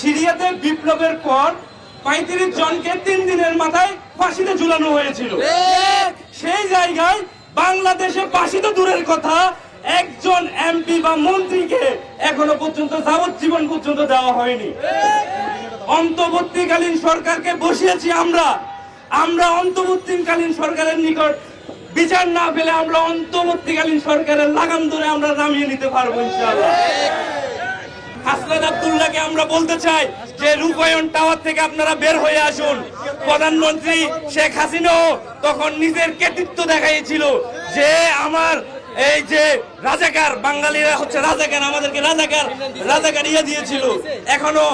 সিরিয়াতে বিপ্লবের পর পঁয়ত্রিশ জনকে তিন দিনের মাথায় ফাঁসিতে ঝুলানো হয়েছিল। সেই জায়গায় বাংলাদেশে ফাঁসি তো দূরের কথা একজন এমপি বা মন্ত্রীকে এখনও পর্যন্ত যাবজ্জীবন পর্যন্ত দেওয়া হয়নি। অন্তর্বর্তীকালীন সরকারকে বসিয়েছি আমরা। আমরা অন্তর্বর্তীকালীন সরকারের নিকট বিচার না পেলে আমরা অন্তর্বর্তীকালীন সরকারের লাগাম ধরে আমরা নামিয়ে নিতে পারব ইনশাআল্লাহ। হাসনাত আব্দুল্লাহকে আমরা বলতে চাই যে রূপায়ণ টাওয়ার থেকে আপনারা বের হয়ে আসুন। প্রধানমন্ত্রী শেখ হাসিনাও তখন নিজের কৃতিত্ব দেখাইছিল যে আমার এই যে রাজাকার, বাঙালিরা হচ্ছে রাজাকার, আমাদেরকে রাজাকার রাজাকার ইয়ে দিয়েছিল। এখনও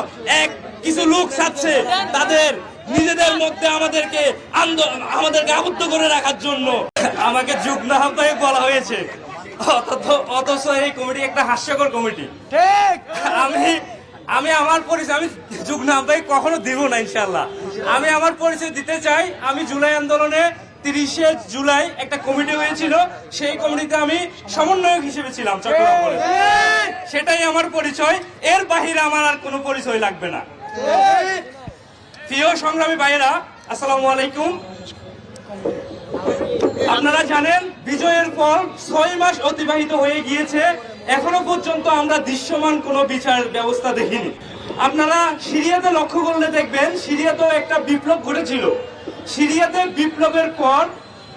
এক, কিছু লোক চাচ্ছে তাদের নিজেদের মধ্যে আমাদেরকে আন্দোলন, আমাদেরকে আবদ্ধ করে রাখার জন্য। আমাকে যুগ্ম আহ্বায়ক বলা হয়েছে। অথচ এই কমিটি একটা হাস্যকর কমিটি। ঠিক। আমি আমি আমার পরিচয় আমি যুগ্ম আহ্বায়ক কখনো দিব না ইনশাল্লাহ আমি আমার পরিচয় দিতে চাই আমি জুলাই আন্দোলনে তিরিশে জুলাই একটা কমিটি হয়েছিল সেই কমিটিতে আমি সমন্বয়ক হিসেবে ছিলাম চট্টগ্রাম সেটাই আমার পরিচয় এর বাহিরে আমার আর কোনো পরিচয় লাগবে না। প্রিয় সংগ্রামী ভাইয়েরা আসসালামু আলাইকুম। আপনারা জানেন, বিজয়ের পর ছয় মাস অতিবাহিত হয়ে গিয়েছে। এখনও পর্যন্ত আমরা দৃশ্যমান কোনো বিচার ব্যবস্থা দেখিনি। আপনারা সিরিয়াতে লক্ষ্য করলে দেখবেন, সিরিয়াতেও একটা বিপ্লব ঘটেছিল। সিরিয়াতে বিপ্লবের পর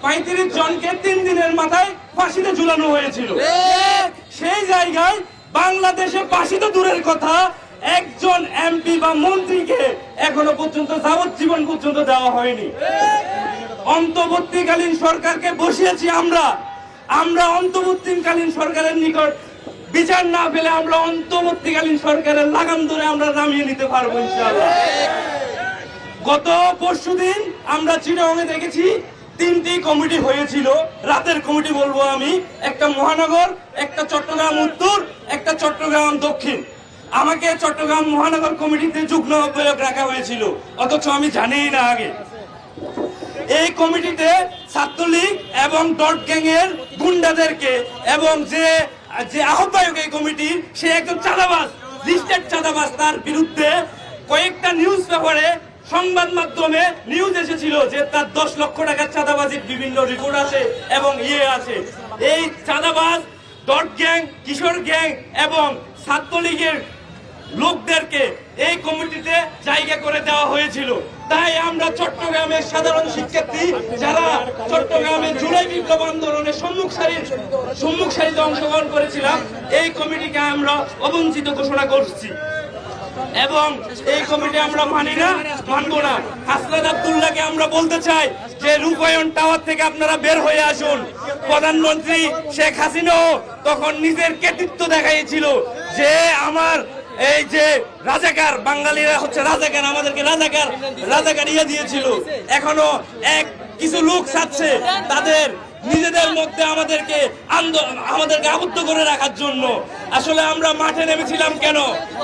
পঁয়ত্রিশ জনকে তিন দিনের মাথায় ফাঁসিতে ঝুলানো হয়েছিল। সেই জায়গায় বাংলাদেশে ফাঁসি তো দূরের কথা। একজন এমপি বা মন্ত্রীকে এখনও পর্যন্ত যাবজ্জীবন পর্যন্ত দেওয়া হয়নি। অন্তর্বর্তীকালীন সরকারকে বসিয়েছি আমরা। আমরা অন্তর্বর্তীকালীন সরকারের নিকট বিচার না পেলে আমরা অন্তর্বর্তীকালীন সরকারের লাগাম ধরে আমরা নামিয়ে নিতে পারব গত পরশুদিন আমরা চিটাগাংয়ে দেখেছি তিনটি কমিটি হয়েছিল। রাতের কমিটি বলব আমি। একটা মহানগর, একটা চট্টগ্রাম উত্তর, একটা চট্টগ্রাম দক্ষিণ। আমাকে চট্টগ্রাম মহানগর কমিটিতে যুগ্ম আহ্বায়ক রাখা হয়েছিল। অথচ আমি জানিই না আগে। এই কমিটিতে ছাত্রলীগ এবং ডট গ্যাং এর গুন্ডাদেরকে এবং যে যে আহ্বায়ক এই কমিটির সে একজন চাঁদাবাজ লিস্টেড চাঁদাবাজ তার বিরুদ্ধে কয়েকটা নিউজ পেপারে সংবাদ মাধ্যমে নিউজ এসেছিল যে তার দশ লক্ষ টাকার চাঁদাবাজির বিভিন্ন রিপোর্ট আছে এবং ইয়ে আছে। এই চাঁদাবাজ, ডট গ্যাং, কিশোর গ্যাং এবং ছাত্রলীগের লোকদেরকে এই কমিটিতে জায়গা করে দেওয়া হয়েছিল। তাই আমরা চট্টগ্রামের সাধারণ শিক্ষার্থী যারা চট্টগ্রামে জুলাই বিপ্লব আন্দোলনের সম্মুখ সারির সম্মুখ সারিতে অংশগ্রহণ করেছিলাম, এই কমিটিকে আমরা অবঞ্চিত ঘোষণা করছি। এবং এই কমিটি আমরা মানি না, মানবো না। হাসনাত আবদুল্লাহকে আমরা বলতে চাই যে রূপায়ণ টাওয়ার থেকে আপনারা বের হয়ে আসুন। প্রধানমন্ত্রী শেখ হাসিনাও তখন নিজের কৃতিত্ব দেখাইছিল যে আমার এই যে রাজাকার, বাঙালিরা হচ্ছে রাজাকার, আমাদেরকে রাজাকার রাজাকার ইয়ে দিয়েছিল। এখনও এক, কিছু লোক চাচ্ছে তাদের, নিজেদের মধ্যে আমাদেরকে আন্দোলন আমাদেরকে আবদ্ধ করে রাখার জন্য। আসলে আমরা মাঠে নেমেছিলাম কেন?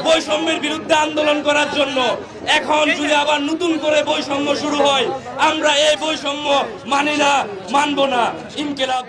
বৈষম্যের বিরুদ্ধে আন্দোলন করার জন্য। এখন যদি আবার নতুন করে বৈষম্য শুরু হয়, আমরা এই বৈষম্য মানি না, মানবো না। ইনকেলাব